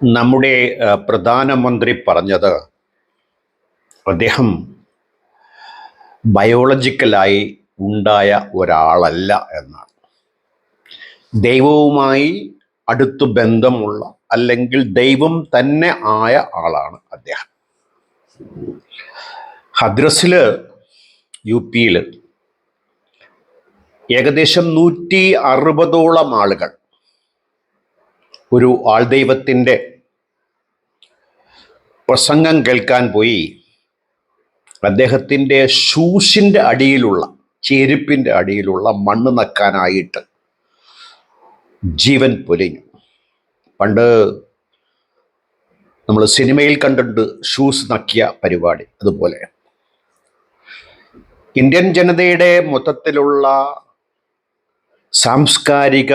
നമ്മുടെ പ്രധാനമന്ത്രി പറഞ്ഞത് അദ്ദേഹം ബയോളജിക്കലായി ഉണ്ടായ ഒരാളല്ല എന്നാണ്. ദൈവവുമായി അടുത്തു ബന്ധമുള്ള അല്ലെങ്കിൽ ദൈവം തന്നെ ആയ ആളാണ് അദ്ദേഹം. ഹദ്രസിൽ യു പിയിൽ ഏകദേശം നൂറ്റി അറുപതോളം ആളുകൾ ഒരു ആൾദൈവത്തിന്റെ പ്രസംഗം കേൾക്കാൻ പോയി. അദ്ദേഹത്തിന്റെ ഷൂസിന്റെ അടിയിലുള്ള ചെരുപ്പിന്റെ അടിയിലുള്ള മണ്ണ് നക്കാനായിട്ട് ജീവൻ പൊലിഞ്ഞു. പണ്ട് നമ്മൾ സിനിമയിൽ കണ്ടിട്ടുണ്ട് ഷൂസ് നക്കിയ പരിപാടി അതുപോലെ. ഇന്ത്യൻ ജനതയുടെ മൊത്തത്തിലുള്ള സാംസ്കാരിക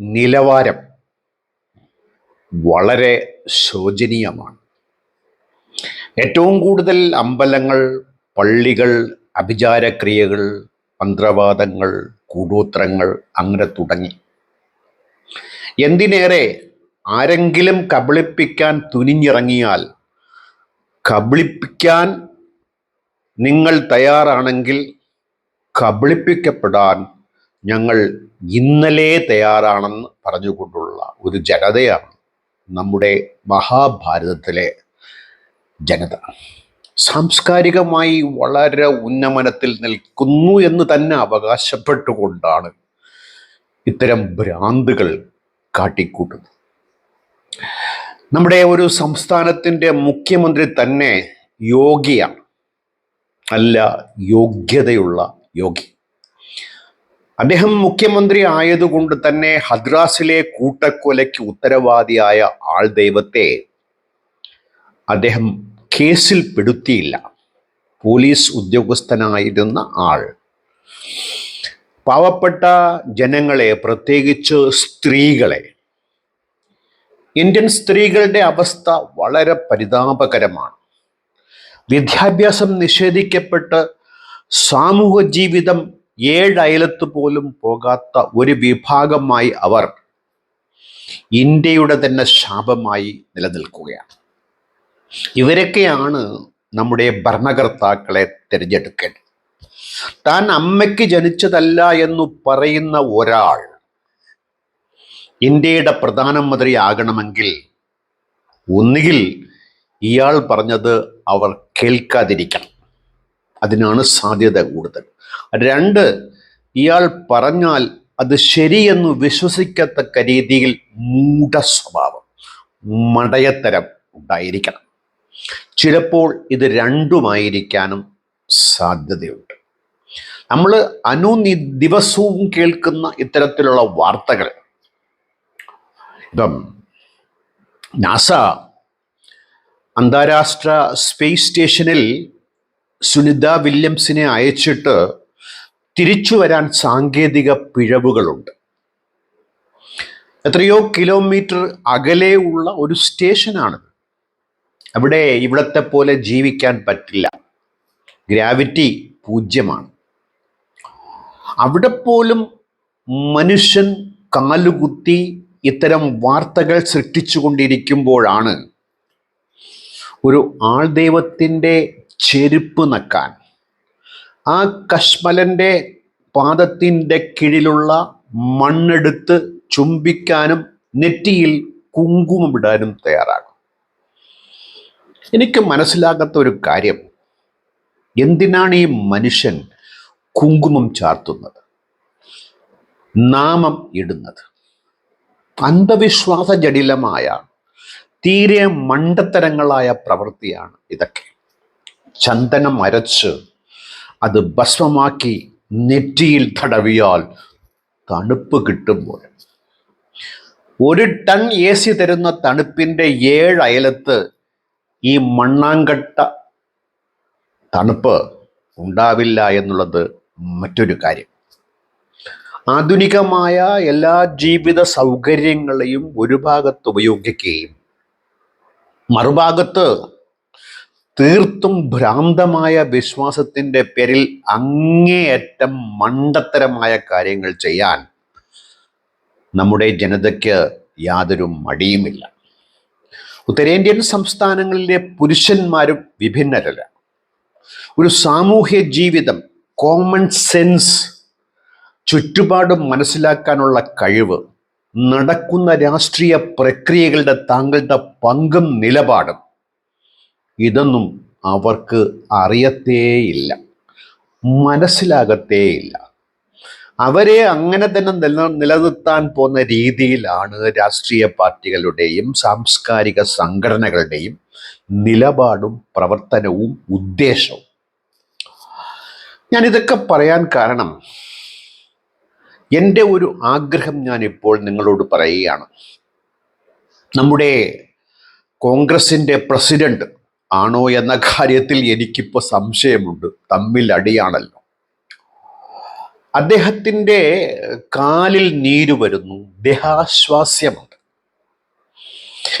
നിലവാരം വളരെ ശോചനീയമാണ്. ഏറ്റവും കൂടുതൽ അമ്പലങ്ങൾ പള്ളികൾ അഭിചാരക്രിയകൾ മന്ത്രവാദങ്ങൾ കൂടോത്രങ്ങൾ അങ്ങനെ തുടങ്ങി. എന്തിനേറെ ആരെങ്കിലും കബളിപ്പിക്കാൻ തുനിഞ്ഞിറങ്ങിയാൽ കബളിപ്പിക്കാൻ നിങ്ങൾ തയ്യാറാണെങ്കിൽ കബളിപ്പിക്കപ്പെടാൻ ഞങ്ങൾ ഇന്നലെ തയ്യാറാണെന്ന് പറഞ്ഞുകൊണ്ടുള്ള ഒരു ജനതയാണ്. നമ്മുടെ മഹാഭാരതത്തിലെ ജനത സാംസ്കാരികമായി വളരെ ഉന്നമനത്തിൽ നിൽക്കുന്നു എന്ന് തന്നെ അവകാശപ്പെട്ടുകൊണ്ടാണ് ഇത്തരം ഭ്രാന്തുകൾ കാട്ടിക്കൂട്ടുന്നത്. നമ്മുടെ ഒരു സംസ്ഥാനത്തിന്റെ മുഖ്യമന്ത്രി തന്നെ യോഗിയാണ്. അല്ല യോഗ്യതയുള്ള യോഗി. അദ്ദേഹം മുഖ്യമന്ത്രി ആയതുകൊണ്ട് തന്നെ ഹദ്രാസിലെ കൂട്ടക്കൊലയ്ക്ക് ഉത്തരവാദിയായ ആൾ ദൈവത്തെ അദ്ദേഹം കേസിൽ പെടുത്തിയില്ല. പോലീസ് ഉദ്യോഗസ്ഥനായിരുന്ന ആൾ. പാവപ്പെട്ട ജനങ്ങളെ പ്രത്യേകിച്ച് സ്ത്രീകളെ ഇന്ത്യൻ സ്ത്രീകളുടെ അവസ്ഥ വളരെ പരിതാപകരമാണ്. വിദ്യാഭ്യാസം നിഷേധിക്കപ്പെട്ട് സാമൂഹ ജീവിതം ഏഴയലത്ത് പോലും പോകാത്ത ഒരു വിഭാഗമായി അവർ ഇന്ത്യയുടെ തന്നെ ശാപമായി നിലനിൽക്കുകയാണ്. ഇവരൊക്കെയാണ് നമ്മുടെ ഭരണകർത്താക്കളെ തിരഞ്ഞെടുക്കേണ്ടത്. താൻ അമ്മയ്ക്ക് ജനിച്ചതല്ല എന്ന് പറയുന്ന ഒരാൾ ഇന്ത്യയുടെ പ്രധാനമന്ത്രി ആകണമെങ്കിൽ ഒന്നുകിൽ ഇയാൾ പറഞ്ഞത് അവർ കേൾക്കാതിരിക്കണം. അതിനാണ് സാധ്യത കൂടുതൽ. രണ്ട് ഇയാൾ പറഞ്ഞാൽ അത് ശരിയെന്ന് വിശ്വസിക്കത്തക്ക രീതിയിൽ മൂഢ സ്വഭാവം മടയത്തരം ഉണ്ടായിരിക്കണം. ചിലപ്പോൾ ഇത് രണ്ടുമായിരിക്കാനും സാധ്യതയുണ്ട്. നമ്മൾ അനുനി ദിവസവും കേൾക്കുന്ന ഇത്തരത്തിലുള്ള വാർത്തകൾ. ഇപ്പം നാസ അന്താരാഷ്ട്ര സ്പേസ് സ്റ്റേഷനിൽ സുനിത വില്യംസിനെ അയച്ചിട്ട് തിരിച്ചു വരാൻ സാങ്കേതിക പിഴവുകളുണ്ട്. എത്രയോ കിലോമീറ്റർ അകലെയുള്ള ഒരു സ്റ്റേഷനാണ് അവിടെ ഇവിടത്തെ പോലെ ജീവിക്കാൻ പറ്റില്ല. ഗ്രാവിറ്റി പൂജ്യമാണ്. അവിടെ പോലും മനുഷ്യൻ കാലുകുത്തി ഇത്തരം വാർത്തകൾ സൃഷ്ടിച്ചുകൊണ്ടിരിക്കുമ്പോഴാണ് ഒരു ആൾദൈവത്തിന്റെ ചെരുപ്പ് നക്കാൻ ആ കശ്മലന്റെ പാദത്തിന്റെ കീഴിലുള്ള മണ്ണെടുത്ത് ചുംബിക്കാനും നെറ്റിയിൽ കുങ്കുമമിടാനും തയ്യാറാകും. എനിക്ക് മനസ്സിലാകാത്ത ഒരു കാര്യം. എന്തിനാണ് ഈ മനുഷ്യൻ കുങ്കുമം ചാർത്തുന്നത്? നാമം ഇടുന്നത്. അന്ധവിശ്വാസ ജടിലമായ തീരെ മണ്ടത്തരങ്ങളായ പ്രവൃത്തിയാണ് ഇതൊക്കെ. ചന്ദനം അരച്ച് അത് ഭസ്മമാക്കി നെറ്റിയിൽ തടവിയാൽ തണുപ്പ് കിട്ടുമ്പോൾ ഒരു ടൺ എ സി തരുന്ന തണുപ്പിന്റെ ഏഴ് അയലത്ത് ഈ മണ്ണാങ്കട്ട തണുപ്പ് ഉണ്ടാവില്ല എന്നുള്ളത് മറ്റൊരു കാര്യം. ആധുനികമായ എല്ലാ ജീവിത സൗകര്യങ്ങളെയും ഒരു ഭാഗത്ത് ഉപയോഗിക്കുകയും മറുഭാഗത്ത് തീർത്തും ഭ്രാന്തമായ വിശ്വാസത്തിന്റെ പേരിൽ അങ്ങേയറ്റം മണ്ടത്തരമായ കാര്യങ്ങൾ ചെയ്യാൻ നമ്മുടെ ജനതയ്ക്ക് യാതൊരു മടിയുമില്ല. ഉത്തരേന്ത്യൻ സംസ്ഥാനങ്ങളിലെ പുരുഷന്മാരും വിഭിന്നരല്ല. ഒരു സാമൂഹ്യ ജീവിതം കോമൺ സെൻസ് ചുറ്റുപാടും മനസ്സിലാക്കാനുള്ള കഴിവ് നടക്കുന്ന രാഷ്ട്രീയ പ്രക്രിയകളുടെ താങ്കളുടെ പങ്കും നിലപാടും ഇതൊന്നും അവർക്ക് അറിയത്തേയില്ല. മനസ്സിലാകത്തേയില്ല. അവരെ അങ്ങനെ തന്നെ നില നിലനിർത്താൻ പോകുന്ന രീതിയിലാണ് രാഷ്ട്രീയ പാർട്ടികളുടെയും സാംസ്കാരിക സംഘടനകളുടെയും നിലപാടും പ്രവർത്തനവും ഉദ്ദേശവും. ഞാൻ ഇതൊക്കെ പറയാൻ കാരണം എന്റെ ഒരു ആഗ്രഹം ഞാൻ ഇപ്പോൾ നിങ്ങളോട് പറയുകയാണ്. നമ്മുടെ കോൺഗ്രസിന്റെ പ്രസിഡന്റ് ആണോ എന്ന കാര്യത്തിൽ എനിക്കിപ്പോൾ സംശയമുണ്ട്. തമ്മിൽ അടിയാണല്ലോ. അദ്ദേഹത്തിന്റെ കാലിൽ നീര് വരുന്നു. ദേഹാശ്വാസ്യമുണ്ട്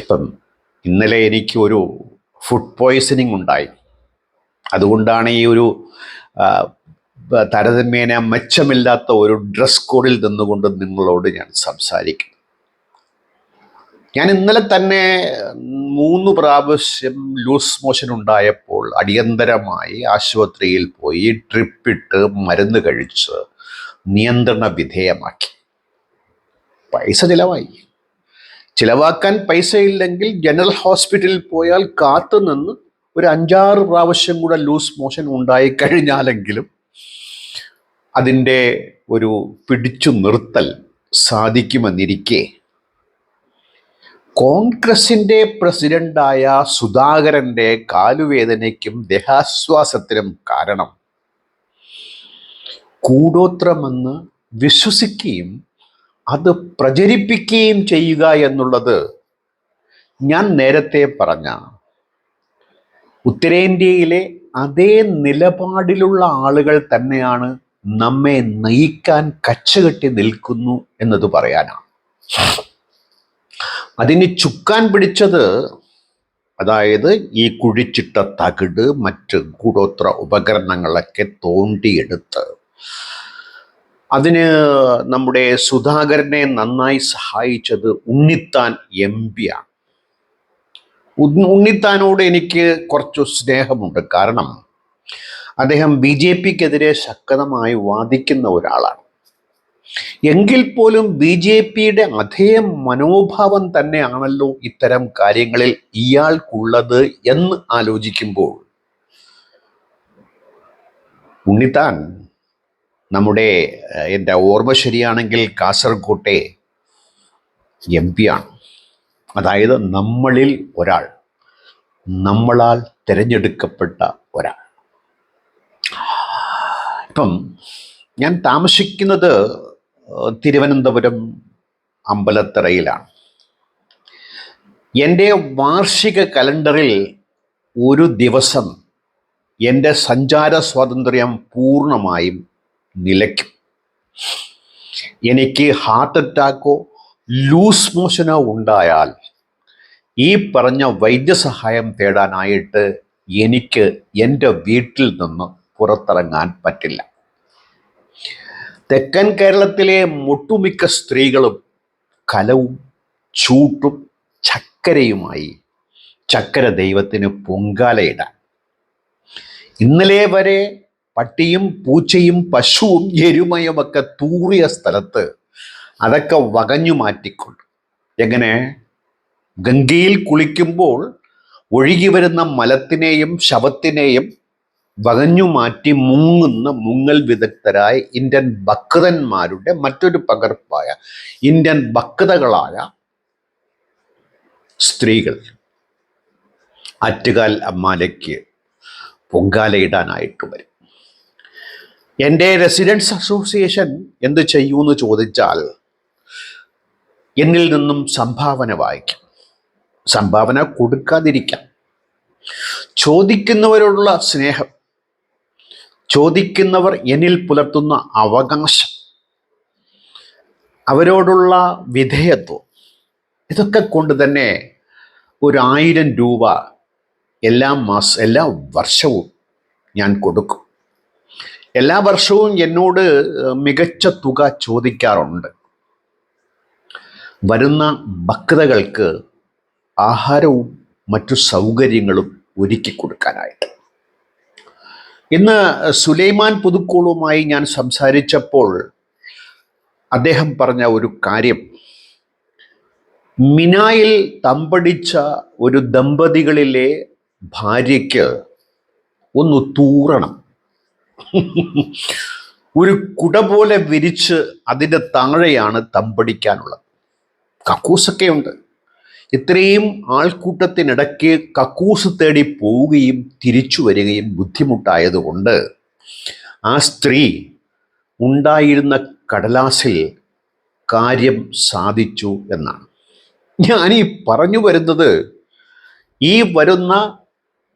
ഇപ്പം ഇന്നലെ എനിക്ക് ഒരു ഫുഡ് പോയ്സണിങ് ഉണ്ടായി. അതുകൊണ്ടാണ് ഈ ഒരു താരതമ്യേന മെച്ചമില്ലാത്ത ഒരു ഡ്രസ് കോഡിൽ നിന്നുകൊണ്ട് നിങ്ങളോട് ഞാൻ സംസാരിക്കുന്നു ഞാൻ ഇന്നലെ തന്നെ മൂന്ന് പ്രാവശ്യം ലൂസ് മോഷൻ ഉണ്ടായപ്പോൾ അടിയന്തരമായി ആശുപത്രിയിൽ പോയി ട്രിപ്പിട്ട് മരുന്ന് കഴിച്ച് നിയന്ത്രണ വിധേയമാക്കി. പൈസ ചിലവായി. ചിലവാക്കാൻ പൈസ ഇല്ലെങ്കിൽ ജനറൽ ഹോസ്പിറ്റലിൽ പോയാൽ കാത്തു നിന്ന് ഒരു അഞ്ചാറ് പ്രാവശ്യം കൂടെ ലൂസ് മോഷൻ ഉണ്ടായി കഴിഞ്ഞാലെങ്കിലും അതിന്റെ ഒരു പിടിച്ചു നിർത്തൽ സാധിക്കുമെന്നിരിക്കെ കോൺഗ്രസിന്റെ പ്രസിഡന്റായ സുധാകരന്റെ കാലുവേദനയ്ക്കും ദേഹാശ്വാസത്തിനും കാരണം. കൂടോത്രമെന്ന് വിശ്വസിക്കുകയും അത് പ്രചരിപ്പിക്കുകയും ചെയ്യുക എന്നുള്ളത് ഞാൻ നേരത്തെ പറഞ്ഞ. ഉത്തരേന്ത്യയിലെ അതേ നിലപാടിലുള്ള ആളുകൾ തന്നെയാണ് നമ്മെ നയിക്കാൻ കച്ചകെട്ടി നിൽക്കുന്നു എന്നത് പറയാനാണ്. അതിന് ചുക്കാൻ പിടിച്ചത് അതായത് ഈ കുഴിച്ചിട്ട തകിട് മറ്റ് കൂടോത്ര ഉപകരണങ്ങളൊക്കെ തോണ്ടിയെടുത്ത് അതിന് നമ്മുടെ സുധാകരനെ നന്നായി സഹായിച്ചത് ഉണ്ണിത്താൻ എം പിയാണ് ഉണ്ണിത്താനോട് എനിക്ക് കുറച്ച് സ്നേഹമുണ്ട്. കാരണം അദ്ദേഹം ബി ജെ പിക്കെതിരെ ശക്തമായി വാദിക്കുന്ന ഒരാളാണ്. എങ്കിൽ പോലും ബി ജെ പിയുടെ അതേ മനോഭാവം തന്നെയാണല്ലോ ഇത്തരം കാര്യങ്ങളിൽ ഇയാൾക്കുള്ളത് എന്ന് ആലോചിക്കുമ്പോൾ ഉണ്ണിത്താൻ നമ്മുടെ എന്റെ ഓർമ്മ ശരിയാണെങ്കിൽ കാസർകോട്ടെ എം ആണ്. അതായത് നമ്മളിൽ ഒരാൾ നമ്മളാൽ തിരഞ്ഞെടുക്കപ്പെട്ട ഒരാൾ. ഇപ്പം ഞാൻ താമസിക്കുന്നത് തിരുവനന്തപുരം അമ്പലത്തറയിലാണ്. എന്റെ വാർഷിക കലണ്ടറിൽ ഒരു ദിവസം എന്റെ സഞ്ചാര സ്വാതന്ത്ര്യം പൂർണമായും നിലയ്ക്കും. എനിക്ക് ഹാർട്ട് അറ്റാക്കോ ലൂസ് മോഷനോ ഉണ്ടായാൽ ഈ പറഞ്ഞ വൈദ്യസഹായം തേടാനായിട്ട് എനിക്ക് എന്റെ വീട്ടിൽ നിന്ന് പുറത്തിറങ്ങാൻ പറ്റില്ല. തെക്കൻ കേരളത്തിലെ മുട്ടുമിക്ക സ്ത്രീകളും കലവും ചൂട്ടും ചക്കരയുമായി ചക്കര ദൈവത്തിന് പൊങ്കാലയിടാൻ. ഇന്നലെ വരെ പട്ടിയും പൂച്ചയും പശുവും എരുമയും ഒക്കെ തൂറിയ സ്ഥലത്ത് അതൊക്കെ വകഞ്ഞു മാറ്റിക്കൊണ്ട്. എങ്ങനെ? ഗംഗയിൽ കുളിക്കുമ്പോൾ ഒഴുകി വരുന്ന മലത്തിനെയും ശവത്തിനെയും വകഞ്ഞു മാറ്റി മുങ്ങുന്ന മുങ്ങൽ വിദഗ്ധരായ ഇന്ത്യൻ ഭക്തന്മാരുടെ മറ്റൊരു പകർപ്പായ ഇന്ത്യൻ ഭക്തകളായ സ്ത്രീകൾ. ആറ്റുകാൽ അമ്മാലയ്ക്ക് പൊങ്കാലയിടാനായിട്ട് വരും. എന്റെ റെസിഡൻസ് അസോസിയേഷൻ എന്ത് ചെയ്യൂന്ന് ചോദിച്ചാൽ എന്നിൽ നിന്നും സംഭാവന വായിക്കും. സംഭാവന കൊടുക്കാതിരിക്കാം. ചോദിക്കുന്നവരോടുള്ള സ്നേഹം ചോദിക്കുന്നവർ എന്നിൽ പുലർത്തുന്ന അവകാശം. അവരോടുള്ള വിധേയത്വം. ഇതൊക്കെ കൊണ്ട് തന്നെ ഒരായിരം രൂപ എല്ലാ മാസ എല്ലാ വർഷവും ഞാൻ കൊടുക്കും. എല്ലാ വർഷവും എന്നോട് മികച്ച തുക ചോദിക്കാറുണ്ട്. വരുന്ന ഭക്തകൾക്ക് ആഹാരവും മറ്റു സൗകര്യങ്ങളും ഒരുക്കി കൊടുക്കാനായിട്ട്. ഇന്ന് സുലൈമാൻ പുതുക്കോളുമായി ഞാൻ സംസാരിച്ചപ്പോൾ അദ്ദേഹം പറഞ്ഞ ഒരു കാര്യം. മിനായിൽ തമ്പടിച്ച ഒരു ദമ്പതികളിലെ ഭാര്യയ്ക്ക് ഒന്ന് തൂറണം. ഒരു കുട പോലെ വിരിച്ച് അതിന്റെ താഴെയാണ് തമ്പടിക്കാനുള്ളത്. കക്കൂസൊക്കെയുണ്ട്. ഇത്രയും ആൾക്കൂട്ടത്തിനിടയ്ക്ക് കക്കൂസ് തേടി പോവുകയും തിരിച്ചു വരികയും ബുദ്ധിമുട്ടായതുകൊണ്ട് ആ സ്ത്രീ ഉണ്ടായിരുന്ന കടലാസിൽ കാര്യം സാധിച്ചു എന്നാണ്. ഞാനീ പറഞ്ഞു വരുന്നത് ഈ വരുന്ന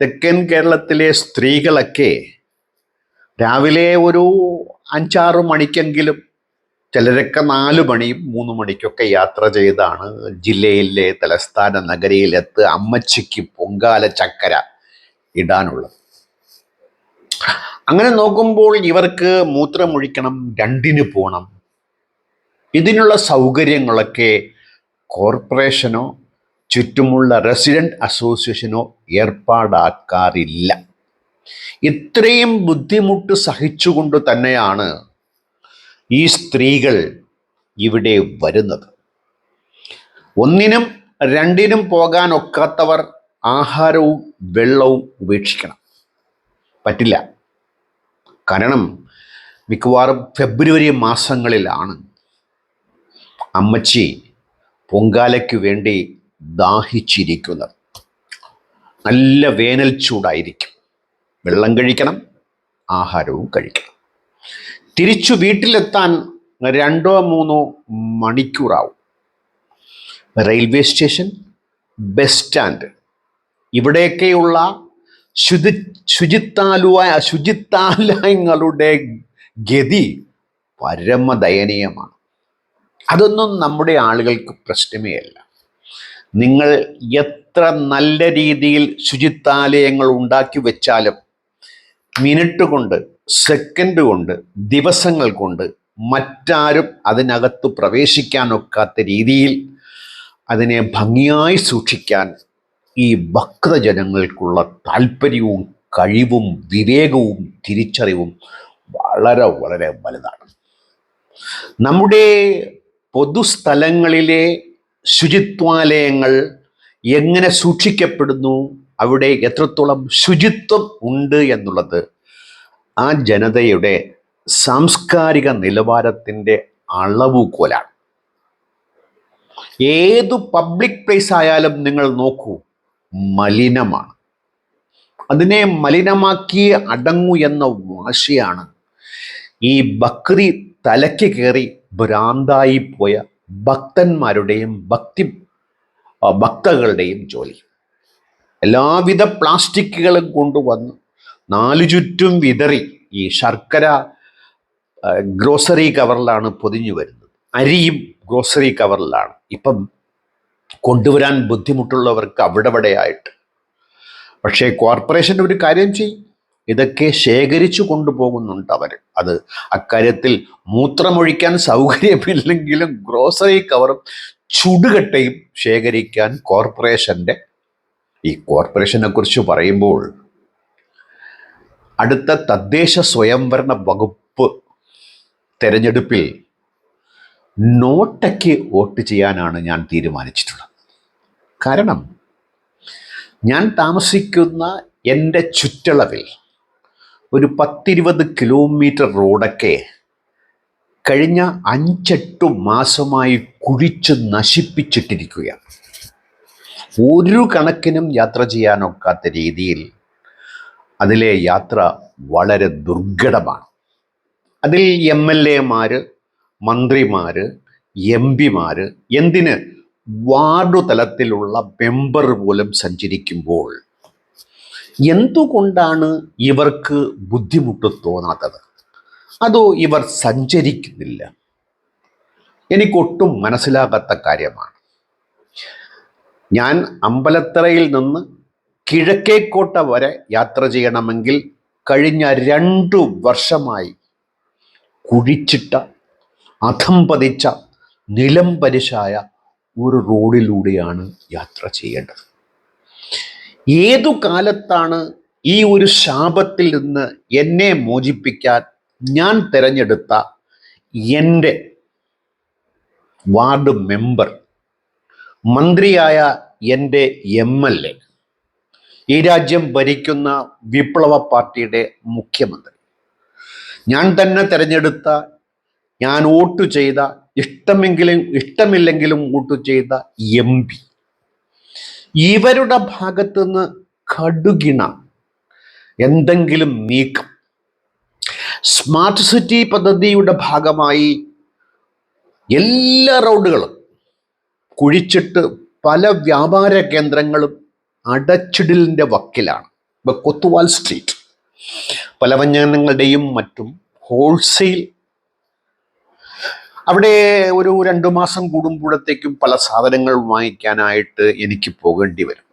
തെക്കൻ കേരളത്തിലെ സ്ത്രീകളൊക്കെ രാവിലെ ഒരു അഞ്ചാറ് മണിക്കെങ്കിലും ചിലരൊക്കെ നാല് മണിയും മൂന്ന് മണിക്കൊക്കെ യാത്ര ചെയ്താണ്. ജില്ലയിലെ തലസ്ഥാന നഗരിയിലെത്ത് അമ്മച്ചിക്ക് പൊങ്കാല ചക്കര ഇടാനുള്ളത്. അങ്ങനെ നോക്കുമ്പോൾ ഇവർക്ക് മൂത്രമൊഴിക്കണം രണ്ടിന് പോകണം ഇതിനുള്ള സൗകര്യങ്ങളൊക്കെ കോർപ്പറേഷനോ ചുറ്റുമുള്ള റെസിഡന്റ് അസോസിയേഷനോ ഏർപ്പാടാക്കാറില്ല. ഇത്രയും ബുദ്ധിമുട്ട് സഹിച്ചുകൊണ്ട് തന്നെയാണ് ഈ സ്ത്രീകൾ ഇവിടെ വരുന്നത്. ഒന്നിനും രണ്ടിനും പോകാൻ ഒക്കാത്തവർ ആഹാരവും വെള്ളവും ഉപേക്ഷിക്കണം. പറ്റില്ല. കാരണം മിക്കവാറും ഫെബ്രുവരി മാസങ്ങളിലാണ് അമ്മച്ചി പൊങ്കാലയ്ക്ക് വേണ്ടി ദാഹിച്ചിരിക്കുന്നത്. നല്ല വേനൽ ചൂടായിരിക്കും. വെള്ളം കഴിക്കണം ആഹാരവും കഴിക്കണം. തിരിച്ചു വീട്ടിലെത്താൻ രണ്ടോ മൂന്നോ മണിക്കൂറാവും. Railway station bus stand. ഇവിടെയൊക്കെയുള്ള ശുചി ശുചിത്താലുവ ശുചിത്താലയങ്ങളുടെ ഗതി പരമദയനീയമാണ്. അതൊന്നും നമ്മുടെ ആളുകൾക്ക് പ്രശ്നമേ അല്ല. നിങ്ങൾ എത്ര നല്ല രീതിയിൽ ശുചിത്താലയങ്ങൾ ഉണ്ടാക്കി വെച്ചാലും മിനിറ്റ് കൊണ്ട് സെക്കൻഡ് കൊണ്ട് ദിവസങ്ങൾ കൊണ്ട് മറ്റാരും അതിനകത്ത് പ്രവേശിക്കാനൊക്കാത്ത രീതിയിൽ അതിനെ ഭംഗിയായി സൂക്ഷിക്കാൻ ഈ ഭക്തജനങ്ങൾക്കുള്ള താല്പര്യവും കഴിവും വിവേകവും തിരിച്ചറിവും വളരെ വളരെ വലുതാണ്. നമ്മുടെ പൊതുസ്ഥലങ്ങളിലെ ശുചിത്വാലയങ്ങൾ എങ്ങനെ സൂക്ഷിക്കപ്പെടുന്നു അവിടെ എത്രത്തോളം ശുചിത്വം ഉണ്ട് എന്നുള്ളത് ആ ജനതയുടെ സാംസ്കാരിക നിലവാരത്തിന്റെ അളവുകോലാണ്. ഏതു പബ്ലിക് പ്ലേസ് ആയാലും നിങ്ങൾ നോക്കൂ മലിനമാണ്. അതിനെ മലിനമാക്കി അടങ്ങു എന്ന വാശിയാണ് ഈ ബക്രി തലയ്ക്ക് കയറി ഭ്രാന്തായി പോയ ഭക്തന്മാരുടെയും ഭക്തി ഭക്തകളുടെയും ജോലി. എല്ലാവിധ പ്ലാസ്റ്റിക്കുകളും കൊണ്ടുവന്ന് നാലു ചുറ്റും വിതറി ഈ ശർക്കര ഗ്രോസറി കവറിലാണ് പൊതിഞ്ഞു വരുന്നത്. അരിയും ഗ്രോസറി കവറിലാണ്. ഇപ്പം കൊണ്ടുവരാൻ ബുദ്ധിമുട്ടുള്ളവർക്ക് അവിടെവിടെയായിട്ട്. പക്ഷേ കോർപ്പറേഷൻ ഒരു കാര്യം ചെയ്യും. ഇതൊക്കെ ശേഖരിച്ചു കൊണ്ടുപോകുന്നുണ്ട് അവർ അത് അക്കാര്യത്തിൽ മൂത്രമൊഴിക്കാൻ സൗകര്യമില്ലെങ്കിലും ഗ്രോസറി കവറും ചുടുകട്ടയും ശേഖരിക്കാൻ കോർപ്പറേഷന്റെ ഈ കോർപ്പറേഷനെ കുറിച്ച് പറയുമ്പോൾ അടുത്ത തദ്ദേശ സ്വയംഭരണ വകുപ്പ് തെരഞ്ഞെടുപ്പിൽ നോട്ടയ്ക്ക് വോട്ട് ചെയ്യാനാണ് ഞാൻ തീരുമാനിച്ചിട്ടുള്ളത്. കാരണം ഞാൻ താമസിക്കുന്ന എന്റെ ചുറ്റളവിൽ ഒരു പത്തിരുപത് കിലോമീറ്റർ റോഡൊക്കെ കഴിഞ്ഞ അഞ്ചെട്ടു മാസമായി കുഴിച്ച് നശിപ്പിച്ചിട്ടിരിക്കുകയാണ്. ഒരു കണക്കിനും യാത്ര ചെയ്യാനൊക്കാത്ത രീതിയിൽ അതിലെ യാത്ര വളരെ ദുർഘടമാണ്. അതിൽ എം എൽ എമാർ മന്ത്രിമാർ എം പിമാർ എന്തിന് വാർഡ് തലത്തിലുള്ള മെമ്പർ പോലും സഞ്ചരിക്കുമ്പോൾ എന്തുകൊണ്ടാണ് ഇവർക്ക് ബുദ്ധിമുട്ട് തോന്നാത്തത്? അതോ ഇവർ സഞ്ചരിക്കുന്നില്ല? എനിക്കൊട്ടും മനസ്സിലാകാത്ത കാര്യമാണ്. ഞാൻ അമ്പലത്തറയിൽ നിന്ന് കിഴക്കേക്കോട്ട വരെ യാത്ര ചെയ്യണമെങ്കിൽ കഴിഞ്ഞ രണ്ടു വർഷമായി കുഴിച്ചിട്ട അധം പതിച്ച നിലം പരിശായ ഒരു റോഡിലൂടെയാണ് യാത്ര ചെയ്യേണ്ടത്. ഏതു കാലത്താണ് ഈ ഒരു ശാപത്തിൽ നിന്ന് എന്നെ മോചിപ്പിക്കാൻ ഞാൻ തിരഞ്ഞെടുത്ത എന്റെ വാർഡ് മെമ്പർ മന്ത്രിയായ എന്റെ എം എൽ എ? ഈ രാജ്യം ഭരിക്കുന്ന വിപ്ലവ പാർട്ടിയുടെ മുഖ്യമന്ത്രി. ഞാൻ തന്നെ തിരഞ്ഞെടുത്ത ഞാൻ വോട്ട് ചെയ്ത ഇഷ്ടമെങ്കിലും ഇഷ്ടമില്ലെങ്കിലും വോട്ട് ചെയ്ത എം പി. ഇവരുടെ ഭാഗത്തു നിന്ന് കടുകിണ എന്തെങ്കിലും നീക്കം. സ്മാർട്ട് സിറ്റി പദ്ധതിയുടെ ഭാഗമായി എല്ലാ റോഡുകളും കുഴിച്ചിട്ട് പല വ്യാപാര കേന്ദ്രങ്ങളും അടച്ചിടലിന്റെ വക്കിലാണ്. ഇപ്പോൾ കൊത്തുവാൽ സ്ട്രീറ്റ്. പല വ്യഞ്ജനങ്ങളുടെയും മറ്റും ഹോൾസെയിൽ. അവിടെ ഒരു രണ്ടു മാസം കൂടുമ്പോഴത്തേക്കും പല സാധനങ്ങൾ വാങ്ങിക്കാനായിട്ട് എനിക്ക് പോകേണ്ടി വരും.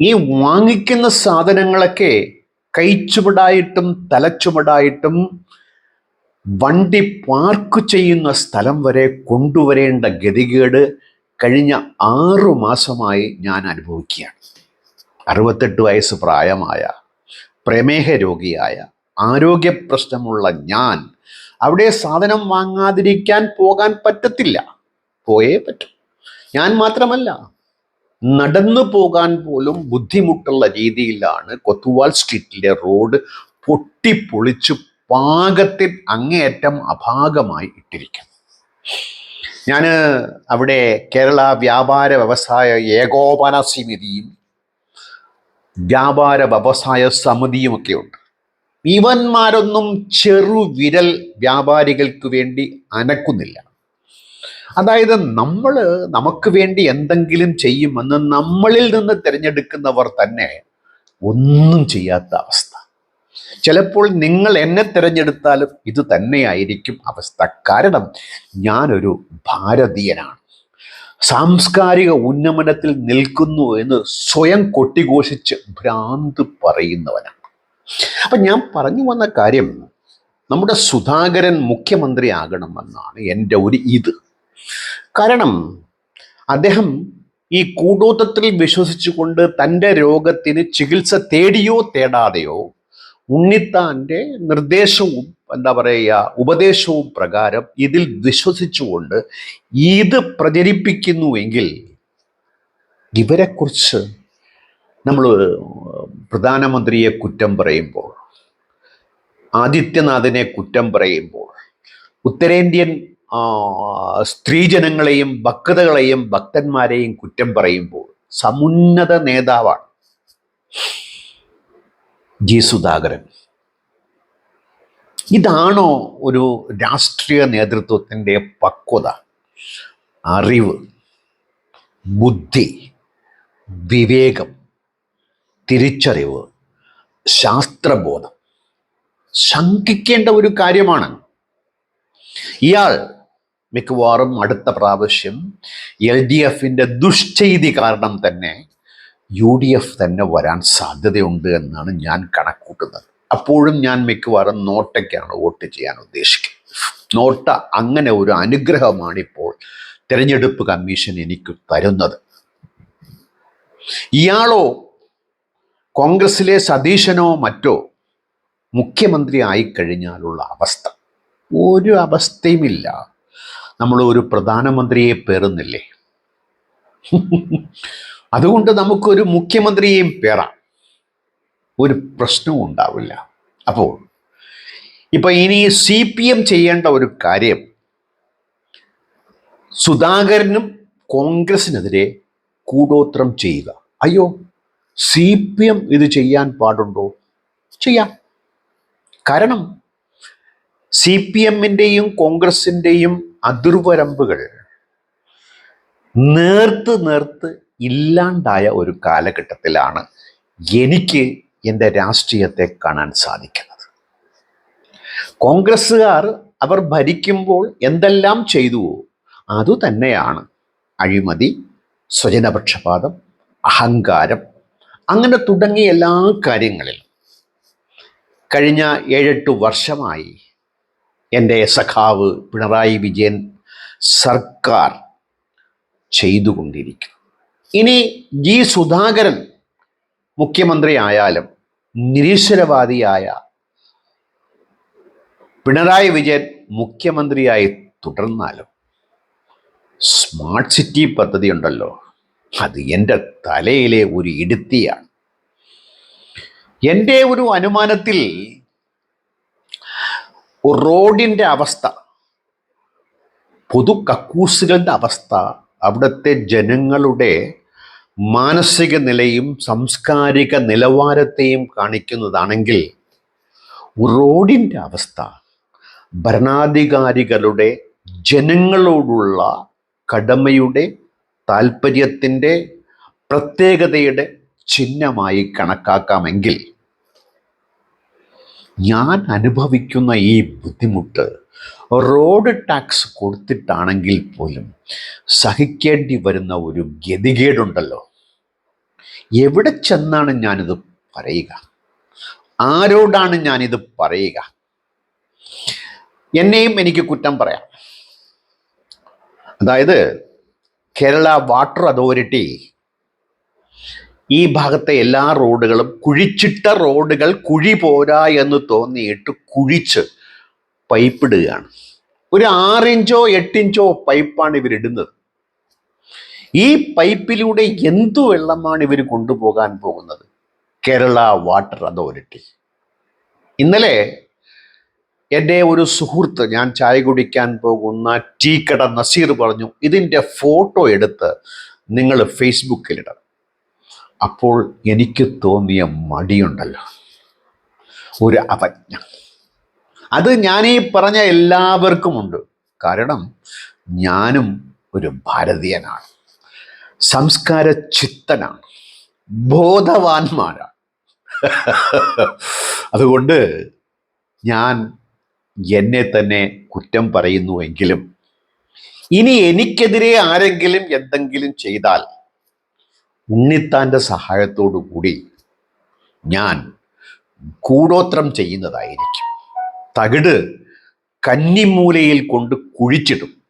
ഈ വാങ്ങിക്കുന്ന സാധനങ്ങളൊക്കെ കൈച്ചുമടായിട്ടും തലച്ചുമടായിട്ടും വണ്ടി പാർക്ക് ചെയ്യുന്ന സ്ഥലം വരെ കൊണ്ടുവരേണ്ട ഗതികേട് കഴിഞ്ഞ ആറു മാസമായി ഞാൻ അനുഭവിക്കുകയാണ്. അറുപത്തെട്ട് വയസ്സ് പ്രായമായ പ്രമേഹ രോഗിയായ ആരോഗ്യ പ്രശ്നമുള്ള ഞാൻ അവിടെ സാധനം വാങ്ങാതിരിക്കാൻ പോകാൻ പറ്റത്തില്ല. പോയേ പറ്റൂ. ഞാൻ മാത്രമല്ല നടന്നു പോകാൻ പോലും ബുദ്ധിമുട്ടുള്ള രീതിയിലാണ് കൊത്തുവാൾ സ്ട്രീറ്റിലെ റോഡ് പൊട്ടിപ്പൊളിച്ച് പാകത്തിൽ അങ്ങേയറ്റം അഭാഗമായി ഇട്ടിരിക്കുന്നു ഞാൻ അവിടെ കേരള വ്യാപാര വ്യവസായ ഏകോപന സമിതിയും വ്യാപാര വ്യവസായ സമിതിയുമൊക്കെ ഉണ്ട്. ഇവന്മാരൊന്നും ചെറുവിരൽ വ്യാപാരികൾക്ക് വേണ്ടി അനക്കുന്നില്ല. അതായത് നമ്മൾ നമുക്ക് വേണ്ടി എന്തെങ്കിലും ചെയ്യുമെന്ന് നമ്മളിൽ നിന്ന് തിരഞ്ഞെടുക്കുന്നവർ തന്നെ ഒന്നും ചെയ്യാത്ത അവസ്ഥ. ചിലപ്പോൾ നിങ്ങൾ എന്നെ തിരഞ്ഞെടുത്താലും ഇത് തന്നെയായിരിക്കും അവസ്ഥ. കാരണം ഞാനൊരു ഭാരതീയനാണ്. സാംസ്കാരിക ഉന്നമനത്തിൽ നിൽക്കുന്നു എന്ന് സ്വയം കൊട്ടിഘോഷിച്ച് ഭ്രാന്ത് പറയുന്നവനാണ്. അപ്പം ഞാൻ പറഞ്ഞു വന്ന കാര്യം നമ്മുടെ സുധാകരൻ മുഖ്യമന്ത്രി ആകണമെന്നാണ് എന്റെ ഒരു ഇത്. കാരണം അദ്ദേഹം ഈ കൂടോത്തത്തിൽ വിശ്വസിച്ചുകൊണ്ട് തന്റെ രോഗത്തിന് ചികിത്സ തേടിയോ തേടാതെയോ ഉണ്ണിത്താന്റെ നിർദ്ദേശവും എന്താ പറയുക ഉപദേശവും പ്രകാരം ഇതിൽ വിശ്വസിച്ചുകൊണ്ട് ഇത് പ്രചരിപ്പിക്കുന്നുവെങ്കിൽ ഇവരെക്കുറിച്ച് നമ്മൾ പ്രധാനമന്ത്രിയെ കുറ്റം പറയുമ്പോൾ ആദിത്യനാഥിനെ കുറ്റം പറയുമ്പോൾ ഉത്തരേന്ത്യൻ സ്ത്രീജനങ്ങളെയും ഭക്തകളെയും ഭക്തന്മാരെയും കുറ്റം പറയുമ്പോൾ സമുന്നത നേതാവാണ്. ജി സുധാകരൻ ഇതാണോ ഒരു രാഷ്ട്രീയ നേതൃത്വത്തിന്റെ പക്വത അറിവ് ബുദ്ധി വിവേകം തിരിച്ചറിവ് ശാസ്ത്രബോധം? ശങ്കിക്കേണ്ട ഒരു കാര്യമാണ്. ഇയാൾ മിക്കവാറും അടുത്ത പ്രാവശ്യം എൽ ഡി എഫിന്റെ ദുഷ്ചെയ്തി കാരണം തന്നെ യു ഡി എഫ് തന്നെ വരാൻ സാധ്യതയുണ്ട് എന്നാണ് ഞാൻ കണക്കൂട്ടുന്നത്. അപ്പോഴും ഞാൻ മിക്കവാറും നോട്ടയ്ക്കാണ് വോട്ട് ചെയ്യാൻ ഉദ്ദേശിക്കുന്നത്. നോട്ട അങ്ങനെ ഒരു അനുഗ്രഹമാണ് ഇപ്പോൾ തിരഞ്ഞെടുപ്പ് കമ്മീഷൻ എനിക്ക് തരുന്നത്. ഇയാളോ കോൺഗ്രസിലെ സതീശനോ മറ്റോ മുഖ്യമന്ത്രി ആയിക്കഴിഞ്ഞാലുള്ള അവസ്ഥ. ഒരു അവസ്ഥയുമില്ല. നമ്മൾ ഒരു പ്രധാനമന്ത്രിയെ പേറുന്നില്ലേ? അതുകൊണ്ട് നമുക്കൊരു മുഖ്യമന്ത്രിയെയും പേറാം ഒരു പ്രശ്നവും ഉണ്ടാവില്ല. അപ്പോൾ ഇപ്പൊ ഇനി സി പി എം ചെയ്യേണ്ട ഒരു കാര്യം സുധാകരനും കോൺഗ്രസിനെതിരെ കൂടോത്രം ചെയ്യുക. അയ്യോ സി പി എം ഇത് ചെയ്യാൻ പാടുണ്ടോ? ചെയ്യാം. കാരണം സി പി എമ്മിന്റെയും കോൺഗ്രസിന്റെയും അതിർവരമ്പുകൾ നേർത്ത് നേർത്ത് ഇല്ലാണ്ടായ ഒരു കാലഘട്ടത്തിലാണ് എനിക്ക് എന്റെ രാഷ്ട്രീയത്തെ കാണാൻ സാധിക്കുന്നത്. കോൺഗ്രസ്സുകാർ അവർ ഭരിക്കുമ്പോൾ എന്തെല്ലാം ചെയ്തുവോ അതുതന്നെയാണ് അഴിമതി സ്വജനപക്ഷപാതം അഹങ്കാരം അങ്ങനെ തുടങ്ങിയ എല്ലാ കാര്യങ്ങളിലും. കഴിഞ്ഞ ഏഴെട്ട് വർഷമായി എന്റെ സഖാവ് പിണറായി വിജയൻ സർക്കാർ ചെയ്തുകൊണ്ടിരിക്കുന്നു. ഇനി ജി സുധാകരൻ മുഖ്യമന്ത്രി ആയാലും നിരീശ്വരവാദിയായ പിണറായി വിജയൻ മുഖ്യമന്ത്രിയായി തുടർന്നാലും സ്മാർട്ട് സിറ്റി പദ്ധതി ഉണ്ടല്ലോ. അത് എന്റെ തലയിലെ ഒരു ഇടുത്തിയാണ്. എന്റെ ഒരു അനുമാനത്തിൽ റോഡിന്റെ അവസ്ഥ പൊതു കക്കൂസുകളുടെ അവസ്ഥ അവിടുത്തെ ജനങ്ങളുടെ മാനസിക നിലയും സാംസ്കാരിക നിലവാരത്തെയും കാണിക്കുന്നതാണെങ്കിൽ റോഡിന്റെ അവസ്ഥ ഭരണാധികാരികളുടെ ജനങ്ങളോടുള്ള കടമയുടെ താല്പര്യത്തിന്റെ പ്രത്യേകതയുടെ ചിഹ്നമായി കണക്കാക്കാമെങ്കിൽ ഞാൻ അനുഭവിക്കുന്ന ഈ ബുദ്ധിമുട്ട് റോഡ് ടാക്സ് കൊടുത്തിട്ടാണെങ്കിൽ പോലും സഹിക്കേണ്ടി വരുന്ന ഒരു ഗതികേടുണ്ടല്ലോ. എവിടെ ചെന്നാണ് ഞാനിത് പറയുക? ആരോടാണ് ഞാനിത് പറയുക? എന്നെയും എനിക്ക് കുറ്റം പറയാം. അതായത് കേരള വാട്ടർ അതോറിറ്റി ഈ ഭാഗത്തെ എല്ലാ റോഡുകളും കുഴിച്ചിട്ട റോഡുകൾ കുഴി പോരാ എന്ന് തോന്നിയിട്ട് കുഴിച്ച് പൈപ്പിടുകയാണ്. ഒരു ആറിഞ്ചോ എട്ടിഞ്ചോ പൈപ്പാണ് ഇവരിടുന്നത്. ഈ പൈപ്പിലൂടെ എന്തു വെള്ളമാണ് ഇവർ കൊണ്ടുപോകാൻ പോകുന്നത്? Kerala water authority. ഇന്നലെ എന്റെ ഒരു സുഹൃത്ത് ഞാൻ ചായ കുടിക്കാൻ പോകുന്ന ടീ കട നസീർ പറഞ്ഞു ഇതിന്റെ ഫോട്ടോ എടുത്ത് നിങ്ങൾ ഫേസ്ബുക്കിലിടണം. അപ്പോൾ എനിക്ക് തോന്നിയ മടിയുണ്ടല്ലോ. ഒരു അവജ്ഞ. അത് ഞാൻ ഈ പറഞ്ഞ എല്ലാവർക്കുമുണ്ട്. കാരണം ഞാനും ഒരു ഭാരതീയനാണ്. സംസ്കാര ചിത്തനാണ്. ബോധവാന്മാരാണ്. അതുകൊണ്ട് ഞാൻ എന്നെ തന്നെ കുറ്റം പറയുന്നുവെങ്കിലും ഇനി എനിക്കെതിരെ ആരെങ്കിലും എന്തെങ്കിലും ചെയ്താൽ ഉണ്ണിത്താന്റെ കൂടി ഞാൻ കൂടോത്രം ചെയ്യുന്നതായിരിക്കും. തകിട് കന്നിമൂലയിൽ കൊണ്ട് കുഴിച്ചിടും.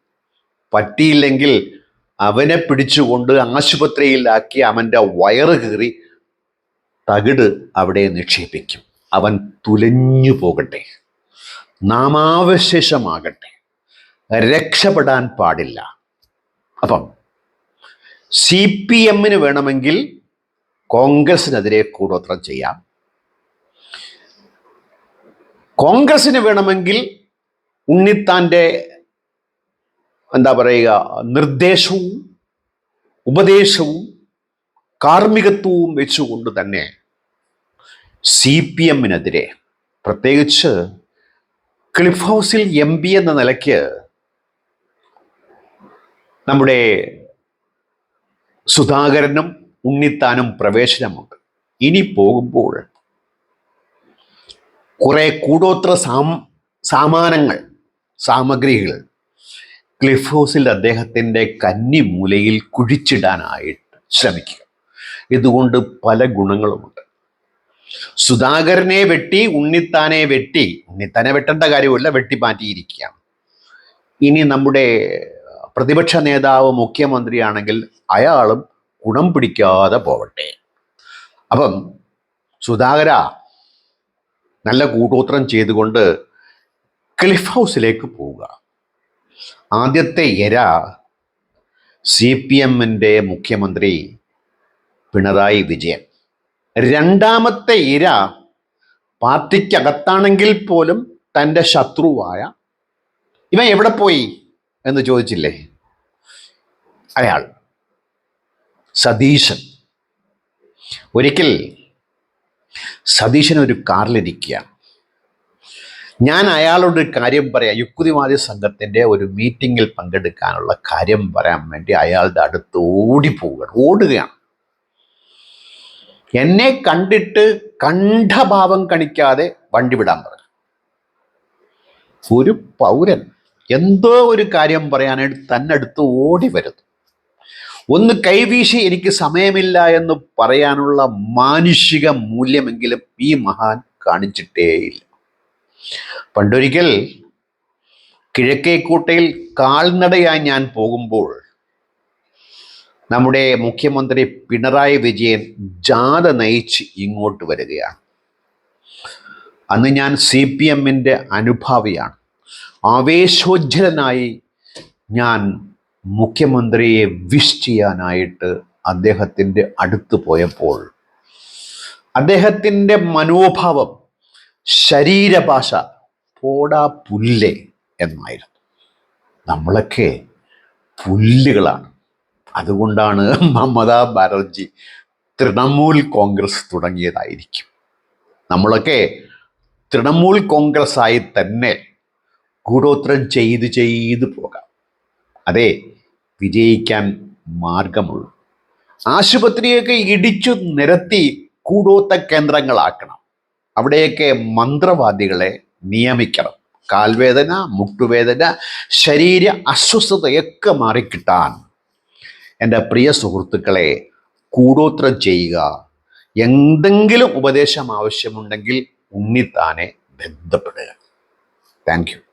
പറ്റിയില്ലെങ്കിൽ അവനെ പിടിച്ചുകൊണ്ട് ആശുപത്രിയിലാക്കി അവന്റെ വയറ് കീറി തകിട് അവിടെ നിക്ഷേപിക്കും. അവൻ തുലഞ്ഞു പോകട്ടെ. നാമാവശേഷമാകട്ടെ. രക്ഷപ്പെടാൻ പാടില്ല. അപ്പം സി പി എമ്മിന് വേണമെങ്കിൽ കോൺഗ്രസിനെതിരെ കൂടോത്രം ചെയ്യാം. കോൺഗ്രസിന് വേണമെങ്കിൽ ഉണ്ണിത്താന്റെ എന്താ പറയുക നിർദ്ദേശവും ഉപദേശവും കാർമ്മികത്വവും വെച്ചുകൊണ്ട് തന്നെ സി പി എമ്മിനെതിരെ പ്രത്യേകിച്ച് ക്ലിഫ് ഹൗസിൽ എം പി എന്ന നിലയ്ക്ക് നമ്മുടെ സുധാകരനും ഉണ്ണിത്താനും പ്രവേശനമുണ്ട്. ഇനി പോകുമ്പോൾ കുറെ കൂടോത്ര സാം സാമാനങ്ങൾ സാമഗ്രികൾ ക്ലിഫ് ഹൗസിൽ അദ്ദേഹത്തിന്റെ കന്നിമൂലയിൽ കുഴിച്ചിടാനായിട്ട് ശ്രമിക്കുക. ഇതുകൊണ്ട് പല ഗുണങ്ങളുമുണ്ട്. സുധാകരനെ വെട്ടി ഉണ്ണിത്താനെ വെട്ടി ഉണ്ണിത്താനെ വെട്ടേണ്ട കാര്യമില്ല വെട്ടി മാറ്റിയിരിക്കുകയാണ് ഇനി നമ്മുടെ പ്രതിപക്ഷ നേതാവ് മുഖ്യമന്ത്രിയാണെങ്കിൽ അയാളും ഗുണം പിടിക്കാതെ പോവട്ടെ. അപ്പം സുധാകര നല്ല കൂട്ടോത്രം ചെയ്തുകൊണ്ട് ക്ലിഫ് ഹൗസിലേക്ക് പോവുക. ആദ്യത്തെ ഇര സി പി എമ്മിന്റെ മുഖ്യമന്ത്രി പിണറായി വിജയൻ. രണ്ടാമത്തെ ഇര പാർട്ടിക്കകത്താണെങ്കിൽ പോലും തന്റെ ശത്രുവായ ഇവൻ എവിടെ പോയി എന്ന് ചോദിച്ചില്ലേ? അയാൾ സതീശൻ. ഒരിക്കൽ സതീശൻ ഒരു കാറിലിരിക്കുകയാണ് ഞാൻ അയാളോട് കാര്യം പറയാം. യുക്തിവാദി സംഘത്തിന്റെ ഒരു മീറ്റിങ്ങിൽ പങ്കെടുക്കാനുള്ള കാര്യം പറയാൻ വേണ്ടി അയാളുടെ അടുത്ത് ഓടിപ്പോവുകയാണ്. ഓടുകയാണ്. എന്നെ കണ്ടിട്ട് കണ്ഠഭാവം കണിക്കാതെ വണ്ടി വിടാൻ പറഞ്ഞു. ഒരു പൗരൻ എന്തോ ഒരു കാര്യം പറയാനായിട്ട് തന്നടുത്ത് ഓടി വരുന്നു. ഒന്ന് കൈവീശി എനിക്ക് സമയമില്ല എന്ന് പറയാനുള്ള മാനുഷിക മൂല്യമെങ്കിലും ഈ മഹാൻ കാണിച്ചിട്ടേയില്ല. പണ്ടൊരിക്കൽ കിഴക്കേക്കോട്ടയിൽ കാൽനടയായി ഞാൻ പോകുമ്പോൾ നമ്മുടെ മുഖ്യമന്ത്രി പിണറായി വിജയൻ ജാഥ നയിച്ച് ഇങ്ങോട്ട് വരികയാണ്. അന്ന് ഞാൻ സി പി എമ്മിന്റെ അനുഭാവിയാണ്. ആവേശോജ്ജലനായി ഞാൻ മുഖ്യമന്ത്രിയെ വിഷ് ചെയ്യാനായിട്ട് അദ്ദേഹത്തിന്റെ അടുത്ത് പോയപ്പോൾ അദ്ദേഹത്തിന്റെ മനോഭാവം ശരീരഭാഷ പോടാ പുല്ലേ എന്നായിരുന്നു. നമ്മളൊക്കെ പുല്ലുകളാണ്. അതുകൊണ്ടാണ് മമതാ ബാനർജി തൃണമൂൽ കോൺഗ്രസ് തുടങ്ങിയതായിരിക്കും. നമ്മളൊക്കെ തൃണമൂൽ കോൺഗ്രസ് ആയി തന്നെ കൂടോത്രം ചെയ്ത് ചെയ്ത് പോകാം. അതെ വിജയിക്കാൻ മാർഗമുള്ളൂ. ആശുപത്രിയൊക്കെ ഇടിച്ചു നിരത്തി കൂടോത്ത കേന്ദ്രങ്ങളാക്കണം. അവിടെയൊക്കെ മന്ത്രവാദികളെ നിയമിക്കണം. കാൽവേദന മുട്ടുവേദന ശരീര അസ്വസ്ഥതയൊക്കെ മാറിക്കിട്ടാൻ. എന്റെ പ്രിയ സുഹൃത്തുക്കളെ കൂടോത്രം ചെയ്യുക. എന്തെങ്കിലും ഉപദേശം ആവശ്യമുണ്ടെങ്കിൽ ഉണ്ണിത്താനെ ബന്ധപ്പെടുക. Thank you.